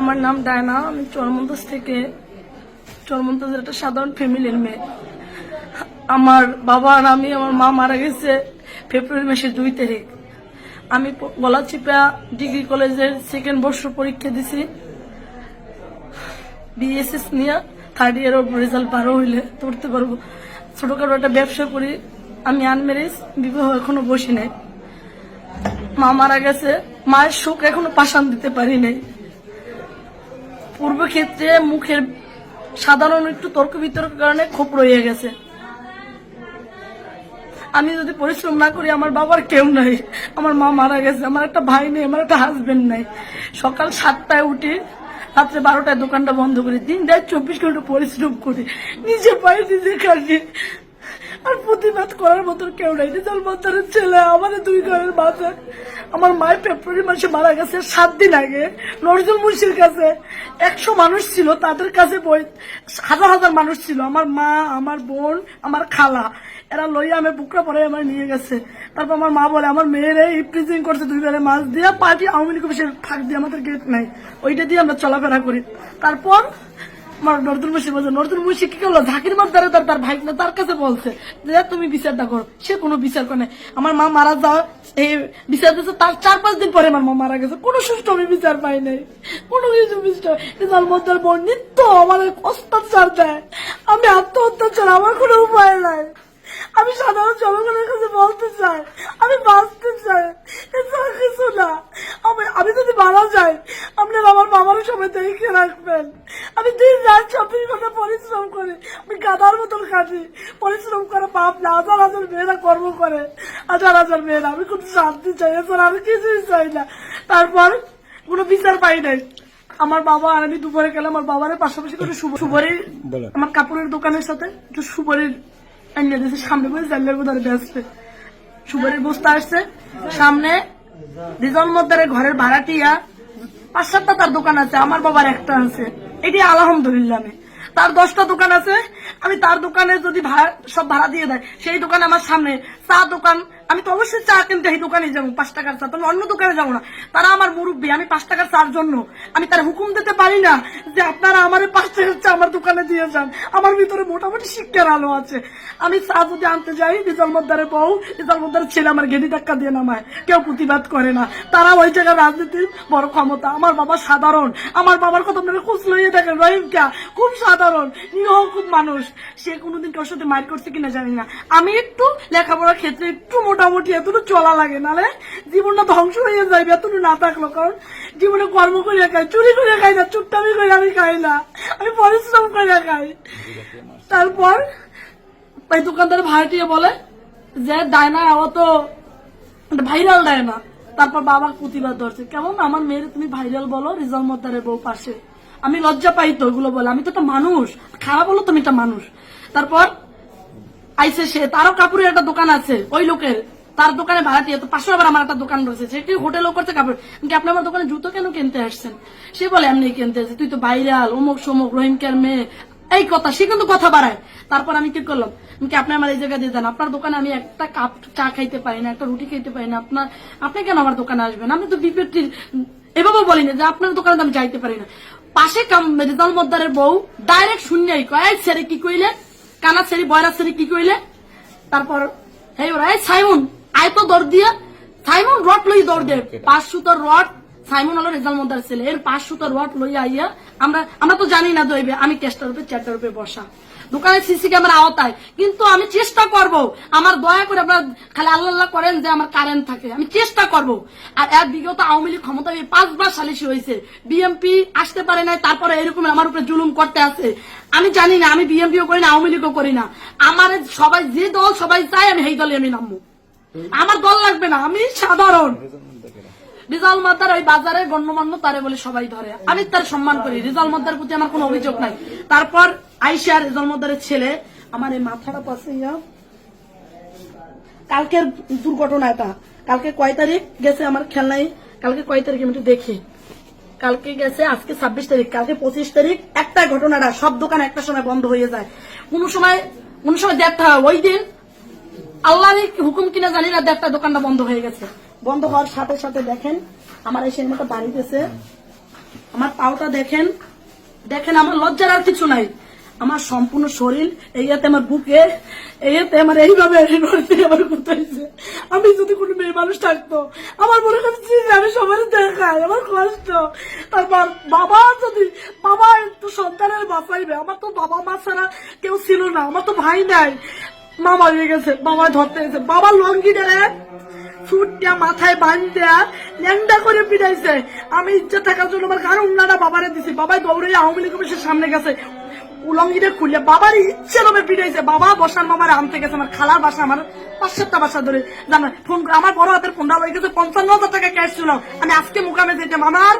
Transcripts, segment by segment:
আমার নাম ডায়না, আমি চরমন্দাজ থেকে চরমন্দাজের একটা সাধারণ ফ্যামিলির মেয়ে। আমার বাবা আর আমি, আমার মা মারা গেছে ফেব্রুয়ারি মাসের দুই তারিখ। আমি গলাচিপা ডিগ্রি কলেজের সেকেন্ড বর্ষ পরীক্ষা দিছি। বিএসএস নিয়ে থার্ড ইয়ার রেজাল্ট ভালো হইলে পড়তে পারব। ছোটখাটো একটা ব্যবসা করি। আমি আনম্যারেজ বিবাহ এখনও বসি নাই। মা মারা গেছে। মায়ের শোক এখনও পাশান দিতে পারি নাই। পূর্ব ক্ষেত্রে মুখের সাধারণ একটু তর্ক বিতর্কের কারণে ক্ষোভ রয়ে গেছে। আমি যদি পরিশ্রম না করি, আমার বাবার কেউ নাই। আমার মা মারা গেছে। আমার একটা ভাই নেই, আমার একটা হাজবেন্ড নাই। সকাল সাতটায় উঠি রাত্রে বারোটায় দোকানটা বন্ধ করি। দিন দেয় চব্বিশ ঘণ্টা পরিশ্রম করি। নিজে পায়ে নিজে কাটি আর প্রতিবাদ করার মতন কেউ নাই। রেজাল মাতারের ছেলে আমাদের দুই ঘরের মাথা আমার মায়ের ফেব্রুয়ারি মাসে মারা গেছে সাত দিন আগে, নজরুল মুন্সির কাছে। একশো মানুষ ছিল, তাদের কাছে হাজার হাজার মানুষ ছিল। আমার মা, আমার বোন, আমার খালা, এরা লইয়া আমি বুকরা পরে আমার নিয়ে গেছে। তারপর আমার মা বলে, আমার মেয়েরা ইপ্রিজিং করছে দুই বেলা মাছ দিয়ে, পার্টি আওয়ামী লীগ ফাঁক দিয়ে আমাদের গেট নাই। ওইটা দিয়ে আমরা চলাফেরা করি। তারপর আমার নর্দুল মুশি বলছে নর্দুল মুশি কি করল? ঝাঁকির তার তার ভাই তার কাছে বলছে যে, তুমি বিচারটা করো। সে কোনো বিচার করে। আমার মা মারা যাও এই বিচার দিচ্ছে তার চার পাঁচ দিন পরে আমার মা মারা গেছে। কোনো সুষ্ঠু আমি বিচার পাই নাই। কোনো কিছু বিচার মদ্দার বোন নিত্য আমার অত্যাচার দেয়। আমি আত্মহত্যা আমার কোনো উপায় নাই। আমি সাধারণ জনগণের কাছে বলতে চাই আমি বাঁচতে চাই। এছাড়া কিছু না। আমি আমি যদি মারা যাই আপনার আমার বাবার সবাই দেখে রাখবেন। আমি দিন রাত চব্বিশ ঘণ্টা পরিশ্রম করি আমি গাদার মতন কাটি পরিশ্রম করে বাপ না হাজার হাজার মেয়েরা কর্ম করে। হাজার হাজার মেয়েরা আমি খুব শান্তি চাই। এছাড়া আমি কিছুই চাই না। তারপর কোনো বিচার পাই নাই। আমার বাবা আর আমি দুপুরে গেলে আমার বাবার পাশাপাশি করে সুবরের আমার কাপড়ের দোকানের সাথে একটু সুবরের দিয়েছে সামনে বসে জানলার বস্তা আসছে। সামনে রিজল মদ্দারের ঘরের ভাড়াটিয়া, পাঁচ সাতটা তার দোকান আছে, আমার বাবার একটা আছে। এটি আলহামদুলিল্লাহ তার দশটা দোকান আছে, আমি তার দোকানে যদি সব ভাড়া দিয়ে দেয়, সেই দোকান আমার সামনে। চা দোকান আমি তো অবশ্যই চা কিনতে এই দোকানে যাব, পাঁচ টাকার চা। তবে অন্য দোকানে যাব না। তারা আমার মুরব্বী, আমি পাঁচ টাকার চার জন্য। আমি তার হুকুম দিতে পারি না যে আপনারা আমার পাঁচ টাকার চা আমার দোকানে দিয়ে যান। আমার ভিতরে মোটামুটি শিক্ষার আলো আছে। আমি চা যদি আনতে যাই, রিজাল মদ্দারের বউ, রিজাল মদ্দারের ছেলে আমার গেটি টাক্কা দিয়ে নামায়। কেউ প্রতিবাদ করে না। তারা ওই জায়গায় রাজনীতির বড় ক্ষমতা। আমার বাবা সাধারণ। আমার বাবার কথা আপনারা খুঁজ লইয়ে দেখেন রহিম কা খুব সাধারণ, নিরহ, খুব মানুষ। সে কোনোদিন কারোর সাথে মাইর করছে কিনা জানি না। আমি একটু লেখাপড়ার ক্ষেত্রে একটু মোটামুটি এতটুকু চলা লাগে, নালে জীবনটা ধ্বংস হয়ে যাবে এতটুকু না থাকল। কারণ জীবনে কর্ম করে খাই, চুরি করে খাই না চুপটামি করে আমি খাই না, আমি পরিশ্রম করে খাই। তারপর ওই দোকানদার ভাড়াটিয়ে বলে যে ডায়না ও তো ভাইরাল দেয় না তারপর বাবা প্রতিবাদ ধরছে, কেমন? আমার মেয়ের তুমি ভাইরাল বলো রিজাল মদ্দারের বউ পাশে। আমি লজ্জা পাই তো ওগুলো বলে, আমি তো একটা মানুষ, খারাপ বলো তুমি একটা মানুষ। তারপর আইসে সে, তারও কাপুরের একটা দোকান আছে, ওই লোকের। তার দোকানে ভাড়া দিয়ে, তো পাশে আবার আমার একটা দোকান রয়েছে সেটি হোটেলও করছে কাপড়? কিন্তু আপনি আমার দোকানে জুতো কেন কিনতে আসছেন? সে বলে, এমনি কিনতে আসছে, তুই তো ভাইরাল, অমুক সমুক, রহিমকার মেয়ে। এই কথা, সে কিন্তু কথা বাড়ায়। তারপর আমি কি করলাম? কি আপনি আমার এই জায়গায় দিয়ে দেন? আপনার দোকানে আমি একটা কাপ চা খাইতে পারি না, একটা রুটি খাইতে পারি না, আপনার, আপনি কেন আমার দোকানে আসবেন? আমি তো বিপেটির এভাবে বলি না যে আপনার দোকানে আমি যাইতে পারি না। পাশে রেজাল মদ্দারের বউ ডাইরেক্ট শূন্যই কয়, "এই ছেড়ে কি কইলে? কানা ছেড়ে বয়রা ছেড়ে কি কইলে? তারপর, এই ওরা, এই সাইমন। আয় তো দৌড় দিয়া সাইমন রড লই দৌড় দে। পাঁচ সুতোর রড সাইমন হলো রেজাল মন্দার ছেলে। এর পাঁচ সুতোর রড লই আইয়া আমরা আমরা তো জানি না দইবে আমি কেষ্টার উপরে চারটার উপরে বসা। দোকানে সিসি ক্যামেরা আওতায়। কিন্তু আমি চেষ্টা করব আমার দয়া করে আপনার খালি আল্লাহ আল্লাহ করেন যে আমার কারেন্ট থাকে। আমি চেষ্টা করব। আর এক বিগত আওয়ামী লীগ ক্ষমতা পাঁচবার সালিশি হয়েছে। বিএমপি আসতে পারে নাই তারপরে এরকম আমার উপরে জুলুম করতে আছে। আমি জানি না আমি বিএমপিও করি না আওয়ামী লীগও করি না। আমার সবাই যে দল সবাই চাই আমি সেই দলে আমি নামবো। আমার দল লাগবে না, আমি সাধারণ। রিজাল মাদ্দার ওই বাজারে গণ্যমান্য তারে বলে সবাই ধরে। আমি তার সম্মান করি, রিজাল মাদ্দার প্রতি আমার কোনো অভিযোগ নাই। তারপর আইসা রিজাল মাদ্দারের ছেলে, আমার এই মাথাটা পাশে ইয়া। কালকের দুর্ঘটনা এটা। কালকে কয় তারিখ গেছে আমার খেলনাই কালকে কয় তারিখ আমি একটু দেখি। কালকে গেছে, আজকে ছাব্বিশ তারিখ। কালকে পঁচিশ তারিখ, একটা ঘটনাটা, সব দোকান একটা সময় বন্ধ হয়ে যায়। কোন সময় কোন সময় দেখতে হয়, ওই দিন আল্লাহর হুকুম কিনা জানি না দেখটা দোকানটা বন্ধ হয়ে গেছে। বন্ধ হওয়ার সাথে সাথে দেখেন, আমার এই সেই মতো বাড়িতেছে। আমার পাওটা দেখেন দেখেন, আমার লজ্জার আর কিছু নাই। আমার সম্পূর্ণ শরীর এইয়াতে আমার বুকে এইয়াতে আমার এইভাবে আমার আমি যদি কোনো মেয়ে মানুষ থাকতো, আমার মনে করছি আমি সবার দেখাই আমার কষ্ট। তারপর বাবা যদি, বাবা একটু সন্তানের বাঁচাইবে, আমার তো বাবা মা ছাড়া কেউ ছিল না, আমার তো ভাই নাই। মামা হয়ে গেছে বাবা ধরতে গেছে। বাবা লঙ্গি দেয় চুটটা মাথায় দেয়া ল্যাংডা করে পিটাইছে। আমি ইচ্ছা থাকার জন্য আমার গান উন্নাটা বাবারে দিছি। বাবাই দৌড়ে আওয়ামী লীগ অফিসের সামনে গেছে। উলঙ্গিটা খুললে বাবার ইচ্ছে রবে পিটাইছে। বাবা বসার মামার আনতে গেছে, আমার খালার বাসা, আমার পাঁচ সাতটা বাসা ধরে। জানো, ফোন আমার বড় হাতের ফোনটা হয়ে গেছে পঞ্চান্ন হাজার টাকা ক্যাশ ছিল। আমি আজকে মুকামে যেতাম। আমার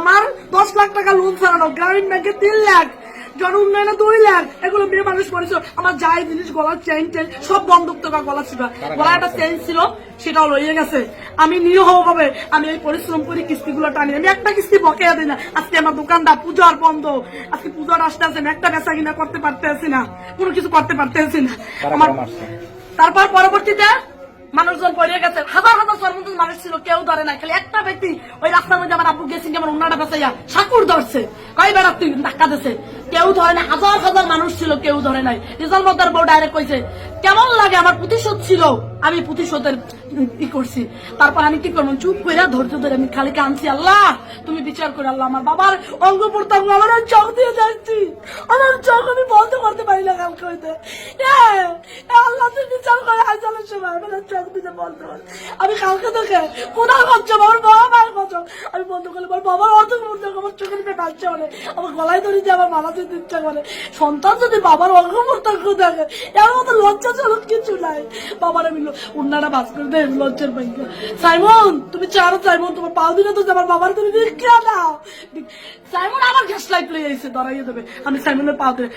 আমার দশ লাখ টাকা লোন ছাড়ানো গ্রামীণ ব্যাংকে তিন লাখ। জন উন্নয়নে দুই এগুলো মেয়ে মানুষ করেছিল আমার যাই জিনিস গলার চেন টেন সব বন্ধক টাকা গলা ছিল। গলার একটা চেন ছিল সেটাও লইয়ে গেছে। আমি নিরীহ ভাবে আমি এই পরিশ্রম করি কিস্তিগুলো টানি। আমি একটা কিস্তি বকেয়া দিই না। আজকে আমার দোকানটা পূজার বন্ধ। আজকে পূজার আসতে আমি একটা বেচা কিনা করতে পারতেছি না। কোনো কিছু করতে পারতেছি না। আমার তারপর পরবর্তীতে মানুষজন পড়ে গেছে। হাজার হাজার সর্বন্ত মানুষ ছিল কেউ ধরে না খালি একটা ব্যক্তি ওই রাস্তার মধ্যে আমার আব্বু গেছি যেমন অন্যটা বেঁচাইয়া সাকুর ধরছে। কয় বেড়া তুই ধাক্কা দিছে? কেউ ধরে নাই, হাজার হাজার মানুষ ছিল, কেউ ধরে নাই। রিজাল মদ্দার বউ ডাইরেক্ট কইছে, কেমন লাগে? আমার প্রতিশোধ ছিল। আমি প্রতিশোধের ই করছি। তারপর আমি কি করব? চুপ করে ধৈর্য ধরে আমি খালি কাঁদছি আল্লাহ, তুমি বিচার করে, আল্লাহ, আমার বাবার অঙ্গ প্রত্যঙ্গ আমার চোখ দিয়ে যাচ্ছি আমার চোখ আমি বন্ধ করতে পারি না কালকে হইতে। আল্লাহ, তুমি বিচার করে আইসালের সময় আমার চোখ দিতে বন্ধ আমি কালকে থেকে কোথাও করছ আমার বাবা মায়ের করছ আমি বন্ধ করলে আমার বাবার অর্থ মধ্যে আমার চোখের দিকে কাটছে মানে। আমার গলায় ধরে যে আমার মালা দিতে ইচ্ছা করে সন্তান যদি বাবার প্রত্যঙ্গ দেখে, এর মতো কিছু নাই। বাবার আমি উন্নারা বাস করে দেয় লজ্জার সাইমন, তুমি চারো সাইমন, তোমার পাও তো আমার বাবার তুমি দাও। সাইমন আমার গ্যাস লাইট এসে দাঁড়াইয়ে দেবে আমি সাইমনের পাও দিলে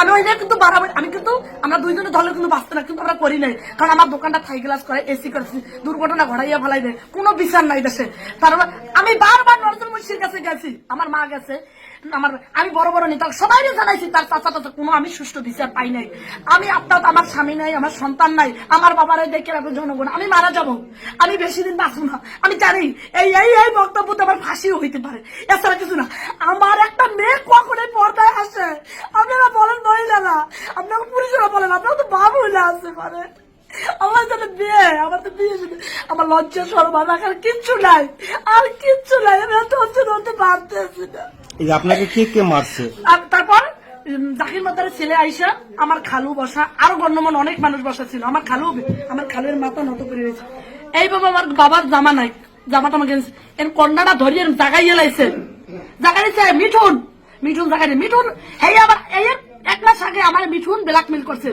আমি কিন্তু বাড়াবো, আমি কিন্তু, আমরা দুইজনে ধরলে কিন্তু বাঁচতে না, কিন্তু আমরা করি নাই। কারণ আমার দোকানটা থাই গ্লাস করে এসি করেছি, দুর্ঘটনা ঘটাইয়া ফেলাই দেয় কোনো বিচার নাই দেশে। তারপর আমি বারবার নরসন মুন্সির কাছে গেছি, আমার মা গেছে আমার, আমি বড় বড় নেতা সবাই জানাইছি, তার চাচা চাচা কোনো আমি সুষ্ঠু বিচার পাই নাই। আমি আপনার, আমার স্বামী নাই, আমার সন্তান নাই, আমার বাবার দেখে রাখব জনগণ, আমি মারা যাব, আমি বেশি দিন বাঁচবো না। আমি জানি, এই এই এই বক্তব্যতে আমার ফাঁসিও হইতে পারে। এছাড়া কিছু না, আমার একটা মেয়ে কখনোই পর্দায় আসে? আপনারা বলেন মহিলারা আপনাকে পুরুষরা বলেন, আপনারা তো বাবু আসতে পারে। আমার সাথে বিয়ে, আমার তো বিয়ে আমার লজ্জা সরব কিচ্ছু নাই, আর কিচ্ছু নাই, আমি আর ধরতে ধরতে পারতেছি না। এই আপনাকে কে কে মারছে? তারপর উম, জাকির মাতার ছেলে আইসা আমার খালু বসা আরও গণ্যমান অনেক মানুষ বসা ছিল। আমার খালু আমার খালুর মাথা নত করে রয়েছে এই বাবা আমার বাবার জামা নাই জামাটা আমাকে এর কন্যাটা ধরিয়ে জাগাই এলাইছে জাগাইছে মিঠুন মিঠুন জাগাই মিঠুন এই আবার এই এক মাস আগে আমার মিঠুন ব্ল্যাকমেল করছে।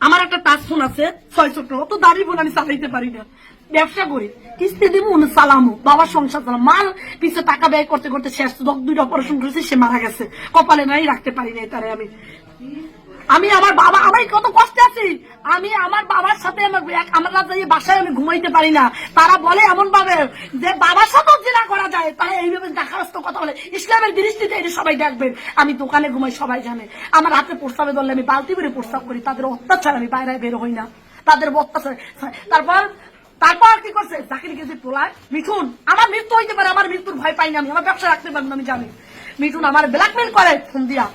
আমার একটা টাচ ফোন আছে ছয় ছোট অত দামি ফোন আমি চালাইতে পারি না। ব্যবসা করি। কিস্তি দিব উনি চালামো। বাবার সংসার চালাম। মার পিছে টাকা ব্যয় করতে করতে শেষ। দুইটা অপারেশন করেছে, সে মারা গেছে। কপালে নাই, রাখতে পারি নাই তারে আমি। আমি আমার বাবা আমি কত কষ্টে আছি। আমি আমার বাবার সাথে আমার আমার বাসায় আমি ঘুমাইতে পারি না। তারা বলে এমন ভাবে যে বাবার সাথেও জেনা করা যায়। তারা এইভাবে দেখারস্ত কথা বলে। ইসলামের দৃষ্টিতে এটা সবাই দেখবেন। আমি দোকানে ঘুমাই, সবাই জানে। আমার হাতে প্রস্তাবে ধরলে আমি বালতি করে প্রস্তাব করি। তাদের অত্যাচার আমি বাইরে বের হই না। তাদের অত্যাচার তারপর তারপর কি করছে? জাকির গেছে তোলায় মিঠুন আমার মৃত্যু হইতে পারে আমার মৃত্যুর ভয় পাই না আমি আমার ব্যবসা রাখতে পারব না, আমি জানি। মিঠুন আমার ব্ল্যাকমেল করে ফোন দিয়া।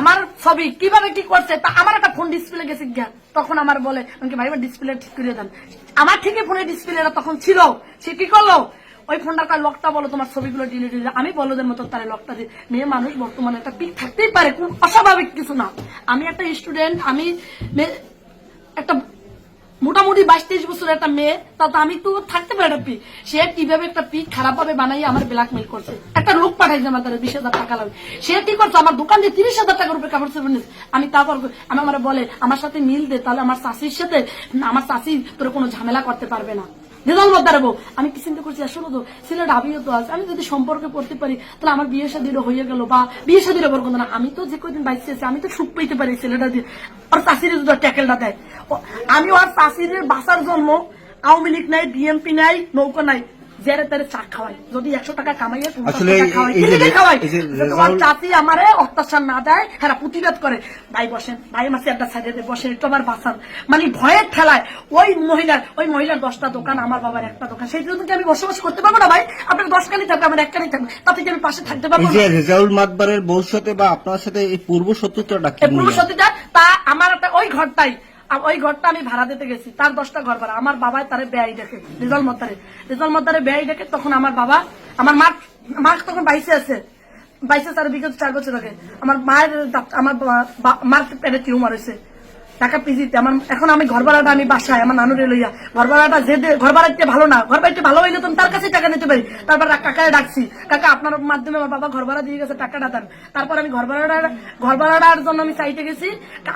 আমার ছবি কীভাবে কি করছে তা আমার একটা ফোন ডিসপ্লে গেছে গিয়া। তখন আমার বলে আমাকে ভাই ডিসপ্লে ঠিক করে দেন। আমার ঠিকই ফোনের ডিসপ্লেটা তখন ছিল। সে কি করল? ওই ফোনটার লকটা বলো তোমার ছবিগুলো ডিলিট হয়ে। আমি বলদের মতো তার লকটা দিয়ে মেয়ে মানুষ বর্তমানে একটা পিক থাকতেই পারে কোন অস্বাভাবিক কিছু না। আমি একটা স্টুডেন্ট আমি একটা মোটামুটি বাইশ তেইশ বছর একটা মেয়ে তা তো আমি তো থাকতে পারি একটা পিক সে কীভাবে একটা পিক খারাপ ভাবে বানাই আমার ব্ল্যাকমেল করছে। একটা লোক পাঠাইছে আমার তারা বিশ হাজার টাকা লাগবে সে কি করছে? আমার দোকান দিয়ে তিরিশ হাজার টাকার উপরে কাপড় চোপড় আমি তারপর আমি আমার বলে, আমার সাথে মিল দে, তাহলে আমার চাষির সাথে, আমার চাষি তোর কোনো ঝামেলা করতে পারবে না। দাঁড়াবো। আমি কি চিন্তা করছি? আসলে তো ছেলেটা আমিও তো আছে। আমি যদি সম্পর্কে পড়তে পারি, তাহলে আমার বিয়ে শাদিরও হয়ে গেল বা বিয়ে শাদির ওপর কথা না। আমি তো যে কদিন বাইসে আছি, আমি তো সুখ পেতে পারি ছেলেটা দিয়ে। আর চাষির যদি ট্যাকেলটা দেয়। আমি আর চাষির বাঁচার জন্য আওয়ামী লীগ নাই বিএনপি নাই, নৌকা নাই। জেরে তেরে চা খাওয়াই। যদি একশো টাকা কামাইয়ে পঞ্চাশ আসলে টাকা এই- খাওয়াই এই যে কিনে রে- খাওয়াই। এই যে যে তোমার চাচি আমারে অত্যাচার না দেয় হ্যাঁ প্রতিবাদ করে ভাই বসেন ভাই আমার একটা সাইডে বসেন একটু আমার বাঁচান। মানে ভয়ের ঠেলায় ওই মহিলার ওই মহিলার দশটা দোকান আমার বাবার একটা দোকান সেই জন্য কি আমি বসবাস করতে পারব না ভাই? আপনার দশখানি থাকবে আমার একখানি থাকবে তাতে কি আমি পাশে থাকতে পারব যে রেজাউল মাতবারের বউর সাথে বা আপনার সাথে এই পূর্ব শত্রুতাটা কি এই পুরো নিয়ে? সত্যিটা তা আমার একটা ওই ঘরটাই। ওই ঘরটা আমি ভাড়া দিতে গেছি। তার দশটা ঘর ভাড়া। আমার বাবাই তারে ব্যয় দেখে রেজাল মদ্দারে রেজাল মদ্দারে ব্যয় দেখে তখন আমার বাবা, আমার মা মা তখন বাইশে আছে। বাইশে তার বিগত চার বছর আগে। আমার মায়ের আমার বা- বা- মার পেটে টিউমার হয়েছে। টাকা পিজিতে আমার এখন আমি ঘর ভাড়াটা আমি বাসায়, আমার নানুরে লইয়া। ঘর ভাড়াটা যে ঘর ভাড়াইতে ভালো না ঘর বাড়িতে ভালো হইলে তো আমি তার কাছে টাকা নিতে পারি। তারপর কাকায় ডাকছি, কাকা, আপনার মাধ্যমে আমার বাবা ঘর ভাড়া দিয়ে গেছে, টাকাটা দেন। তারপর আমি ঘর ভাড়াটা ঘর ভাড়াটার জন্য আমি চাইতে গেছি,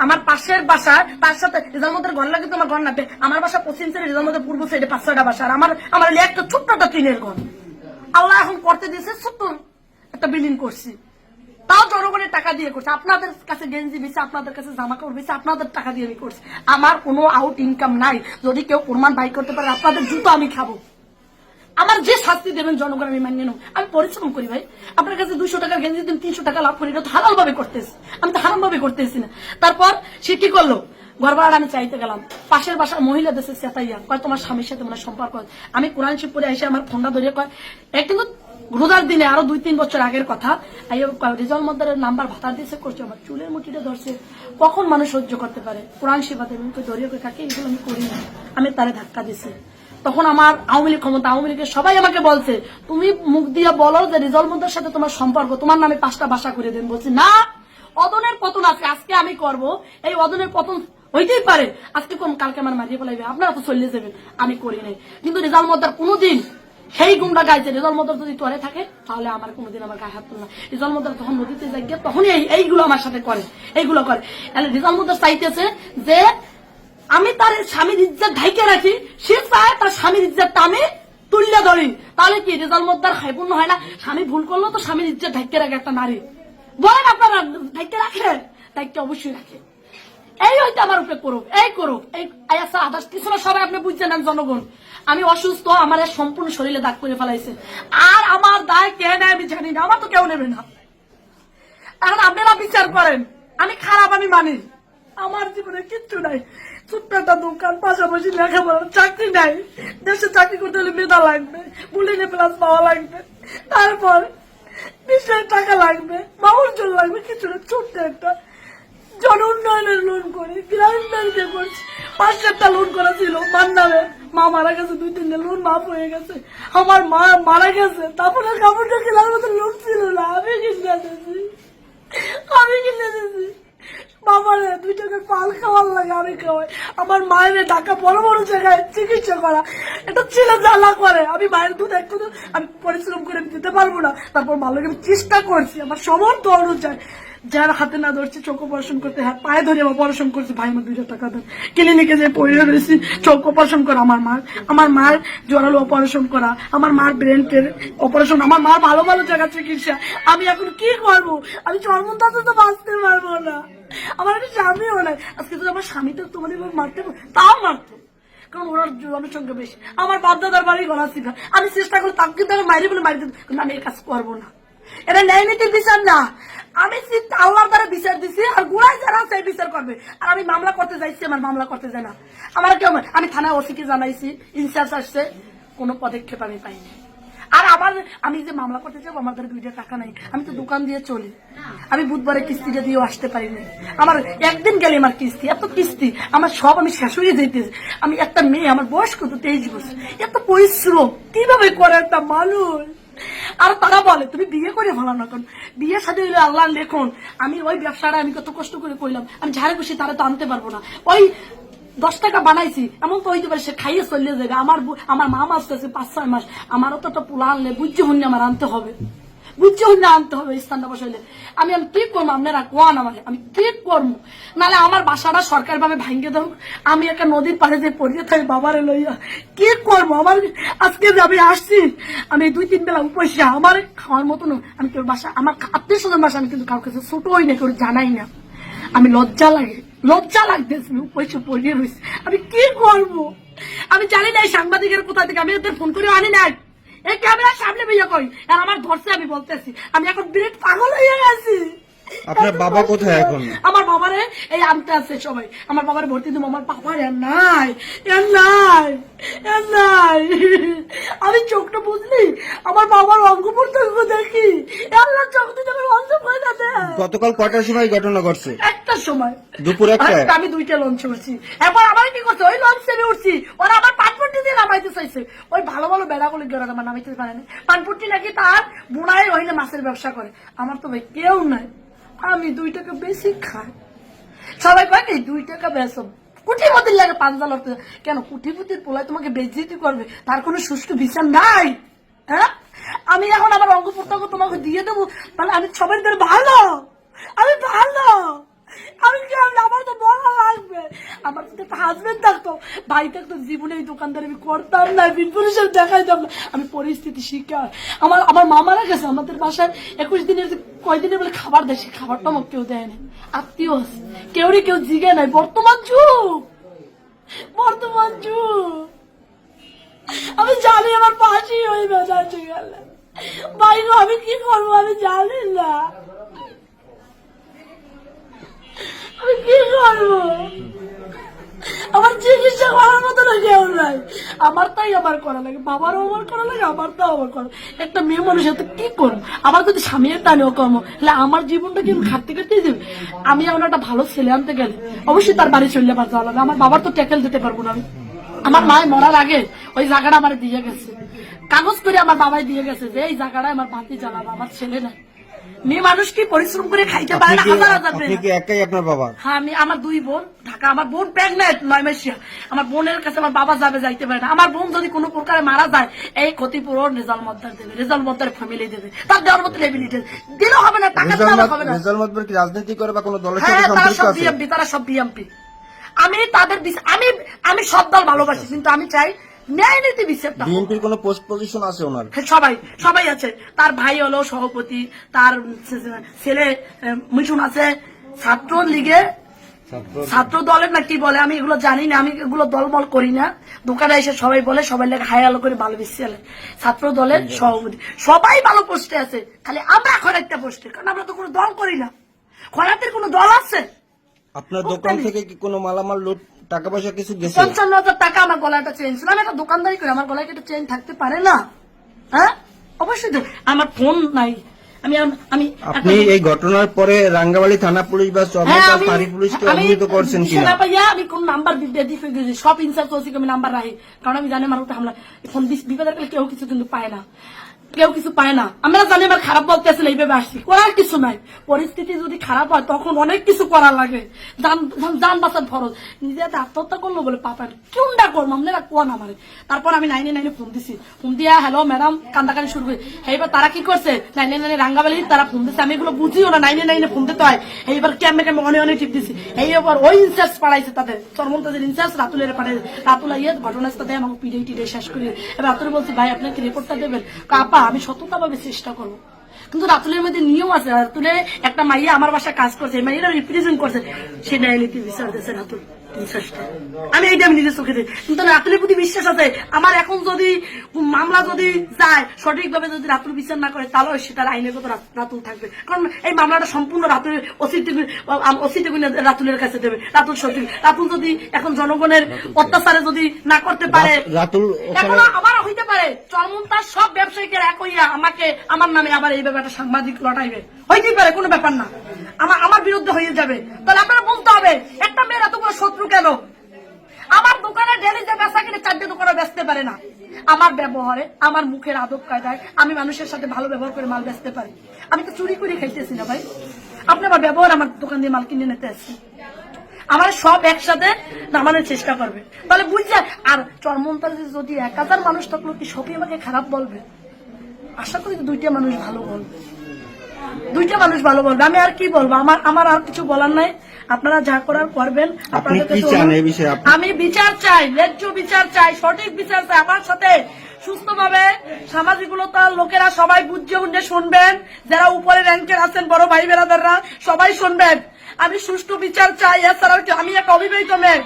আমার পাশের বাসা, তার সাথে রেজাল মধ্যে ঘর লাগে তো আমার ঘর না আমার বাসা পশ্চিম সাইডে রেজাল পূর্ব সাইডে পাঁচ ছয়টা বাসা, আর আমার আমার একটা ছোট্ট একটা টিনের ঘর। আল্লাহ এখন করতে দিয়েছে ছোট্ট একটা বিল্ডিং করছি। তাও জনগণের টাকা দিয়ে করছে। আপনাদের কাছে গেঞ্জি বেছে, আপনাদের কাছে জামা কাপড় বেছে, আপনাদের টাকা দিয়ে আমি করছি। আমার কোনো আউট ইনকাম নাই। যদি কেউ প্রমাণ বাই করতে পারে, আপনাদের জুতো আমি খাব। আমার যে শাস্তি দেবেন জনগণ, আমি মানিয়ে নেব। আমি পরিশ্রম করি ভাই। আপনার কাছে দুশো টাকার গেঞ্জি দিন, তিনশো টাকা লাভ করি, এটা তো হালাল ভাবে করতেছি। আমি তো হারাম ভাবে করতেছি না। তারপর সে কি করল? ঘর আমি চাইতে গেলাম। পাশের বাসার মহিলা দেশে চেতাইয়া কয়, তোমার স্বামীর সাথে মানে সম্পর্ক আমি কোরআন শিব পরে এসে আমার ফোনটা ধরিয়ে কয় এক কিন্তু রোজার দিনে আরও দুই, তিন বছর আগের কথা। রিজল মদ্দারের নাম্বার ভাতা দিয়েছে করছে আমার চুলের মুঠিটা ধরছে। কখন মানুষ সহ্য করতে পারে? কোরআন দেবেন ধরিয়ে কই কাকে, এগুলো আমি করি না। আমি তারে ধাক্কা দিছি। তখন আমার আওয়ামী লীগ ক্ষমতা, আওয়ামী লীগের সবাই আমাকে বলছে, তুমি মুখ দিয়ে বলো যে রিজল মদ্দার সাথে তোমার সম্পর্ক, তোমার নামে পাঁচটা বাসা করে দেন। বলছি, না, অদনের পতন আছে, আজকে আমি করব। এই অদনের পতন হইতেই পারে। আজকে কোন কালকে আমার মারিয়ে ফেলাইবে। আপনারা তো চলে যাবেন, আমি করি নাই। কিন্তু রেজাল মদ্দার কোনোদিন সেই গুমটা গাইছে রেজল মদ্দার যদি তোরে থাকে, তাহলে আমার কোনোদিন আমার গায়ে হাত তুলে না। রেজল মদ্দার তখন নদীতে যাই গিয়ে তখনই এইগুলো আমার সাথে করে। এইগুলো করে। তাহলে রেজল মদ্দার চাইতেছে যে, আমি তার স্বামীর ইজ্জত ঢাইকে রাখি, সে চায় তার স্বামীর ইজ্জতটা আমি তুললে ধরি। তাহলে কি রেজাল মদ্দার হাইপূর্ণ হয় না? স্বামী ভুল করল তো স্বামীর ইজ্জত ঢাইকে রাখে একটা নারী। বলেন আপনারা, ঢাইকে রাখে? ঢাইকে অবশ্যই রাখে। এই হয়তো আমার উপরে করুক, এই করুক। এই আয়াসা আদার্স কিছু না সবাই আপনি বুঝছেন জনগণ। আমি অসুস্থ, আমার সম্পূর্ণ শরীরে দাগ করে ফেলাইছে। আর আমার দায় কে নেয় আমি জানি না, আমার তো কেউ নেবে না। এখন আপনারা বিচার করেন, আমি খারাপ, আমি মানি। আমার জীবনে কিচ্ছু নাই। ছোট্ট একটা দোকান, পাশাপাশি লেখাপড়া, চাকরি নাই। দেশে চাকরি করতে হলে মেধা লাগবে বুলিনে প্লাস পাওয়া লাগবে। তারপর বিশ টাকা লাগবে মাউর জল লাগবে, কিছু না, ছোট্ট একটা জন উন্নয়নের লোন করি, গ্রামীণ ব্যাংকে করছি। পাঁচ চারটা লোন করা ছিল, মার মা মারা গেছে, দুই তিনটে লোন মাফ হয়ে গেছে। আমার মা মারা গেছে, তারপরে কাপড়টা কেনার মতো লোন ছিল না। আমি কিনে দিয়েছি আমি কিনে দিয়েছি বাবার দুই পাল খাওয়ার লাগে, আমি খাওয়াই। আমার মায়ের ঢাকা বড় বড় জায়গায় চিকিৎসা করা। এটা ছেলে জ্বালা করে। আমি মায়ের দুধ একটু আমি পরিশ্রম করে দিতে পারব না। তারপর ভালো আমি চেষ্টা করছি, আমার সমর্থ অনুযায়ী যার হাতে না ধরছি, চোখ অপারেশন করতে হাত পায়ে ধরে অপারেশন করছি। ভাই, আমার দুইটা টাকা দেন। ক্লিনিকে যে পড়ে রয়েছি, চোখ অপারেশন করা আমার মার আমার মার জোরালো অপারেশন করা, আমার মার ব্রেনের অপারেশন, আমার মার ভালো ভালো জায়গা চিকিৎসা। আমি এখন কি করব? আমি চর্মন্তাতে তো বাঁচতে পারব আমার একটা স্বামীও নাই আজকে যদি আমার স্বামী তো তোমার এবার মারতে, তাও মারতো। কারণ ওরা জনসংখ্যা বেশি। আমার বাপ দাদার বাড়ি গলা শিখা আমি চেষ্টা করি তাকে আমি মাইরে বলে মারি দিতে কিন্তু আমি এই কাজ করব না। এটা ন্যায় নীতির বিচার না। আমি আল্লাহর দ্বারা বিচার দিছি, আর গুড়াই যারা সেই বিচার করবে। আর আমি মামলা করতে যাইছি, আমার মামলা করতে যাই না। আমার কেউ আমি থানায় ওসিকে জানাইছি, ইনচার্জ আসছে। কোনো পদক্ষেপ আমি পাইনি। আর আমার, আমি যে মামলা করতে যাব, আমার দ্বারা দুইটা টাকা নাই। আমি তো দোকান দিয়ে চলি। আমি বুধবারে কিস্তিটা দিয়েও আসতে পারি পারিনি। আমার একদিন গেলে আমার কিস্তি, এত কিস্তি, আমার সব আমি শেষ হয়ে আমি একটা মেয়ে, আমার বয়স কত? তেইশ বছর। এত পরিশ্রম, কীভাবে করে একটা মানুষ? আর তারা বলে, তুমি বিয়ে করে ভালো না কেন? বিয়ে সাথে হইলে আল্লাহ লেখন, আমি ওই ব্যবসাটা আমি কত কষ্ট করে করলাম। আমি ঝাড়ে খুশি তারা তো আনতে পারব না। ওই দশ টাকা বানাইছি, এমন তো হইতে পারে সে খাইয়ে চলে যাবে। আমার আমার মা মাস আছে পাঁচ ছয় মাস, আমারও তো একটা পোলা আনলে বুঝছে হুন্নি আমার আনতে হবে। বুঝছে হুন্নি আনতে হবে স্থানটা বসাইলে। আমি আমি কি করব? আপনারা কোয়ান আমাকে। আমি কি করব? নাহলে আমার বাসাটা সরকার ভাবে ভাঙ্গে দাও। আমি একটা নদীর পাড়ে যে পড়িয়ে থাকি বাবারে লইয়া। কি করব? আমার আজকে যে আমি আসছি, আমি দুই তিন বেলা উপসা আমার খাওয়ার মতন আমি কেউ বাসা আমার আত্মীয় স্বজন বাসা আমি কিন্তু কাউকে ছোট হই না, কেউ জানাই না। আমি লজ্জা লাগে। লজ্জা লাগতেছে পয়সা পড়িয়ে রয়েছে। আমি কি করব? আমি জানি না সাংবাদিকের কোথা থেকে, আমি ওদের ফোন করে আনি না এই ক্যামেরার সামনে বিয়ে কই? আর আমার ধরছে আমি বলতেছি। আমি এখন বিরাট পাগল হয়ে গেছি। আপনার বাবা কোথায় এখন? আমার বাবারে এই আনতে আছে সবাই। আমার বাবার ভর্তি দিব আমার বাবার এর নাই এর নাই এর নাই। আমি চোখটা বুঝলি? আমার বাবার অঙ্গ প্রত্যঙ্গ দেখি। আল্লাহ চোখ দিতে আমার অঙ্গ ভয় না গতকাল কটার সময় ঘটনা ঘটছে? একটা সময়। দুপুর একটায়? আর আমি দুইটা লঞ্চ উঠছি এরপর আমার কি করছে? ওই লঞ্চ থেকে উঠছি। ওরা আবার পানপট্টি দিয়ে নামাইতে চাইছে। ওই ভালো ভালো বেড়াগুলি গেলে আমার নামাইতে পারে না। পানপট্টি নাকি তার বোনাই ওইনে মাছের ব্যবসা করে। আমার তো ভাই কেউ নাই। আমি দুই টাকা বেশি খাই। সবাই কয় কি দুই টাকা বেসম কুটিপতির লাগে পাঞ্জা লড়তে কেন কুটিপতির পোলায় তোমাকে বেজিতি করবে? তার কোনো সুষ্ঠু বিচার নাই হ্যাঁ? আমি এখন আমার অঙ্গ প্রত্যঙ্গ তোমাকে দিয়ে দেবো। তাহলে আমি সবাই ভালো, আমি ভালো। আমি কি আমার তো বড় লাগবে আমার যদি একটা হাজবেন্ড থাকতো। ভাই থাকতো জীবনে এই দোকানদার, আমি করতাম না। বিন পুলিশের দেখাইতাম না আমি পরিস্থিতি শিকার। আমার আমার মামারা গেছে। আমাদের বাসায় একুশ দিনের কয়দিনের বলে খাবার দেয় সে খাবারটা আমাকে কেউ দেয় না আত্মীয় আছে। কেউরই কেউ জিগে নাই। বর্তমান যুগ। বর্তমান যুগ। আমি জানি আমার পাশি হয়ে বেজাচ্ছে গেলে ভাই আমি কি করব? আমি জানি না। আমি কি করব? আমার চিকিৎসা করার মতো না কেউ নাই। আমার তাই আমার করা লাগে, বাবারও আমার করা লাগে, আমার তাও আমার করা একটা মেয়ে মানুষের তো কি করব? আমার যদি স্বামীর টানেও কর্ম তাহলে আমার জীবনটা কি খাটতে খাটতে দেবে আমি এখন একটা ভালো ছেলে আনতে গেলে, অবশ্যই তার বাড়ি চললে আমার যাওয়া আমার বাবার তো ট্যাকেল দিতে পারব না আমি। আমার মায় মরার আগে ওই জায়গাটা আমার দিয়ে গেছে। কাগজ করে আমার বাবাই দিয়ে গেছে যে, এই জায়গাটায় আমার বাতি জ্বালাবো, আমার ছেলে নাই। মেয়ে মানুষ কি পরিশ্রম করে খাইতে পারে না? হাজার হাজার কি একাই আপনার বাবা? হ্যাঁ আমি আমার দুই বোন ঢাকা আমার বোন প্রেগনেন্ট নয় মাসিয়া আমার বোনের কাছে আমার বাবা যাবে যাইতে পারে না। আমার বোন যদি কোনো প্রকারে মারা যায় এই ক্ষতিপূরণ রেজাল মদ্দার দেবে রেজাল মদ্দার ফ্যামিলি দেবে। তার দেওয়ার মতো লেবিলিটি দিলেও হবে না টাকা দিলেও হবে না। রেজাল মাতবর কি রাজনীতি করে বা কোনো দলের সাথে হ্যাঁ তারা সব আছে? বিএমপি তারা সব বিএমপি আমি তাদের আমি আমি সব দল ভালোবাসি কিন্তু আমি চাই ন্যায় নীতি বিএনপির কোনো পোস্ট পজিশন আছে ওনার? হ্যাঁ, সবাই সবাই আছে। তার ভাই হলো সভাপতি তার ছেলে মিঠুন আছে। ছাত্র লীগে ছাত্র দলের না কি বলে আমি এগুলো জানি না আমি এগুলো দলমল করি না। দোকানে এসে সবাই বলে সবাই লেগে হাই আলো করে ভালো বেশি চলে ছাত্র দলের সভাপতি। সবাই ভালো পোস্টে আছে খালি আমরা এখন একটা পোস্টে কারণ আমরা তো কোনো দল করি না। খরাতের কোনো দল আছে? আপনার দোকান থেকে কি কোনো মালামাল লুট টাকা পয়সা কিছু গেছে? পঞ্চান্ন হাজার টাকা আমার গলায় একটা চেন ছিল। আমি একটা দোকানদারি করি আমার গলায় কি একটা চেন থাকতে পারে না? হ্যাঁ? অবশ্যই আমার ফোন নাই। আমি আমি আপনি এই ঘটনার পরে রাঙ্গাবাড়ি থানা পুলিশ বা হ্যাঁ, ফাঁড়ি পুলিশকে অবহিত করছেন কিনা? সেনা পাইয়া আমি কোন নাম্বার দিয়ে দিয়ে ফেলেছি সব ইনসার্জ ওসি আমি নাম্বার রাখি? কারণ আমি জানি আমার উপরে হামলা ফোন বিপদের কেউ কিছু কিন্তু পায় না। কেউ কিছু পায় না। আমরা জানি আমার খারাপ বলতে আসলে এইভাবে আসছি। করার কিছু নাই। পরিস্থিতি যদি খারাপ হয়, তখন অনেক কিছু করা লাগে। যান বাঁচার ফরজ। নিজে হাতে আত্মহত্যা করল বলে পাপান কোনটা করব? আপনারা কোন আমারে? তারপর আমি নাইনে নাইনে ফোন দিছি। ফোন দিয়া হ্যালো ম্যাডাম কান্দাকানি শুরু করে এইবার তারা কি করছে? নাইনে নাইনে রাঙ্গাবালি, তারা ফোন দিচ্ছে আমি এগুলো বুঝিও না, নাইনে নাইনে ফোন দিতে হয়। এইবার ক্যামে ক্যামে অনেক অনেক টিপ দিছি। এইবার ওই ইনচার্জ পাড়াইছে তাদের। চরমন্তাজের ইনচার্জ রাতুলের পাঠাইছে রাতুল ইয়ে ঘটনাস্থলে আমাকে পিড়ে টিড়ে শেষ করি রাতুল বলছি, ভাই আপনাকে রিপোর্টটা দেবেন? কাপা আমি সততাভাবে চেষ্টা করব। কিন্তু রাতুলের মধ্যে নিয়ম আছে। রাতুলে একটা মাইয়া আমার বাসায় কাজ করছে এই মাইয়ারা রিপ্রেজেন্ট করছে। সে ন্যায়নীতি বিচার দিয়েছে রাতুল আমি এইটা আমি নিজের চোখে দেখি। কিন্তু রাতুলের প্রতি বিশ্বাস আছে। আমার এখন যদি মামলা যদি যায় সঠিকভাবে যদি রাতুল বিচার না করে তাহলে সেটার আইনের কত রাতুল থাকবে। কারণ এই মামলাটা সম্পূর্ণ রাতুলের অসিটি রাতুলের কাছে দেবে। রাতুল সঠিক। রাতুল যদি এখন জনগণের অত্যাচারে যদি না করতে পারে রাত- রাতুল এখনও আবার হইতে পারে। চরমন্তার সব ব্যবসায়ীদের এক হইয়া আমাকে আমার নামে আবার এই ব্যাপারটা সাংবাদিক লটাইবে। হইতেই পারে, কোনো ব্যাপার না। আমার আমার বিরুদ্ধে হয়ে যাবে। তাহলে আপনারা বলতে হবে, একটা মেয়ের এত বড় শত্রু কেন? আমার দোকানে ডেলি যে বেচা কিনে চারটে দোকানে বেচতে পারে না। আমার ব্যবহারে, আমার মুখের আদব কায়দায় আমি মানুষের সাথে ভালো ব্যবহার করে মাল বেচতে পারি। আমি তো চুরি করে খাইতেছি না ভাই। আপনি আমার ব্যবহার আমার দোকান দিয়ে মাল কিনে নিতে আসছি আমার সব একসাথে নামানোর চেষ্টা করবে। তাহলে বুঝছে আর চরমন্তালে যদি এক হাজার মানুষ থাকল কি সবই আমাকে খারাপ বলবে? আশা করি দুইটা মানুষ ভালো বলবে। দুইটা মানুষ ভালো বলবে। আমি আর কি বলব? আমার আমার আর কিছু বলার নাই। আপনারা যা করার করবেন? আমি বিচার চাই ন্যায্য বিচার চাই সঠিক বিচার চাই। আমার সাথে সুস্থভাবে সামাজিকতার লোকেরা সবাই বুঝে উঠে শুনবেন। যারা উপরে র্যাঙ্কের আছেন বড় ভাই বেড়াদাররা সবাই শুনবেন। আমি সুষ্ঠু বিচার চাই। এছাড়াও আমি এক অবিবাহিত মেয়ে?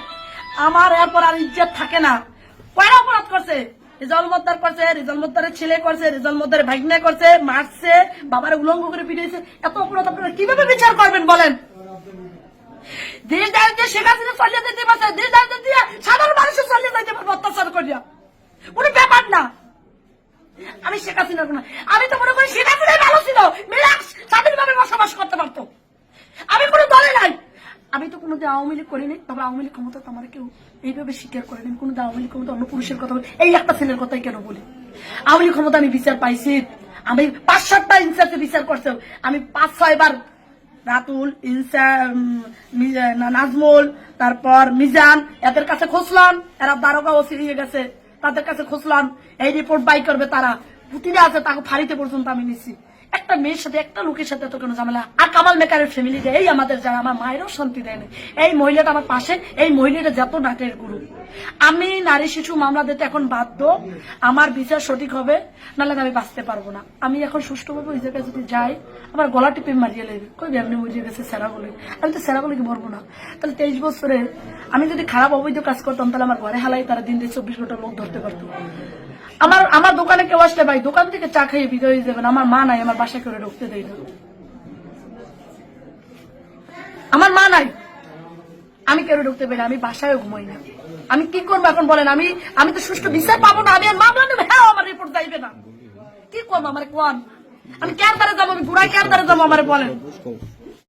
আমার এরপর আর ইজ্জত থাকে না। কয়টা অপরাধ করছে? রেজাল মোদ্দার করছে, রেজাল মোদ্দারের ছেলে করছে, রেজাল মোদ্দারের ভাগনা করছে, মারছে, বাবার উলঙ্গ করে পিটিয়েছে এত অপরাধ আপনারা কীভাবে বিচার করবেন বলেন? দেশ শেখ হাসিনা মানুষের করিয়া। কোনো ব্যাপার না। আমি শেখ আমি তো মনে করি শেখ হাসিনাই ভালো ছিল রিল্যাক্স স্বাধীনভাবে বসবাস করতে পারতো আমি কোনো দলে নাই কোনো আওয়ামী লীগ করিনি তবে আওয়ামী লীগ ক্ষমতা তো আমার কেউ এইভাবে স্বীকার করেনি কোনো আওয়ামী লীগ ক্ষমতা অন্য পুরুষের কথা বলি এই একটা ছেলের কথাই কেন বলি? আওয়ামী লীগ ক্ষমতা আমি বিচার পাইছি। আমি পাঁচ সাতটা ইনসাফে বিচার করছে। আমি পাঁচ ছয় বার রাতুল ইনসা উম, মি- না- নাজমুল তারপর মিজান এদের কাছে খুঁজলাম। এরা দারোগা ওসি হয়ে গেছে। তাদের কাছে খুঁজলাম। এই রিপোর্ট বাই করবে তারা। পুতিরা আছে তাকে ফাড়িতে পর্যন্ত আমি নিচ্ছি একটা মেয়ের সাথে, একটা লোকের সাথে এত কেন ঝামেলা। আর কামাল মেকারের ফ্যামিলি যে, এই আমাদের যারা, আমার মায়েরও শান্তি দেয়নি এই মহিলাটা আমার পাশে, এই মহিলাটা যত নাটের গুরু। আমি নারী শিশু মামলা দিতে এখন বাধ্য। আমার বিচার সঠিক হবে, নাহলে আমি বাঁচতে পারব না। আমি এখন সুষ্ঠুভাবে ওই জায়গায় যদি যাই, আমার গলা টিপে মারিয়ে লেবে কই এমনি মরিয়ে গেছে সেরা বলে। আমি তো সেরা বলে কি মরবো না? তাহলে তেইশ বছরে আমি যদি খারাপ অবৈধ কাজ করতাম, তাহলে আমার ঘরে হালাই তারা দিন দিয়ে চব্বিশ ঘণ্টা লোক ধরতে পারতো। আমার আমার দোকানে কেউ আসলে ভাই দোকান থেকে চা খেয়ে বিদায় যাবেন। আমার মা নাই আমার বাসায় করে ঢুকতে দেয় না। আমার মা নাই। আমি কেউ ঢুকতে পারি না, আমি বাসায় ঘুমাই না। আমি কি করব এখন বলেন? আমি আমি তো সুষ্ঠু বিচার পাবো না আমি মামলা নেব হ্যাঁ আমার রিপোর্ট যাইবে না। কি করব আমার কোন আমি কেন দ্বারা যাব? আমি ঘুরাই কেন দ্বারা যাব আমার বলেন?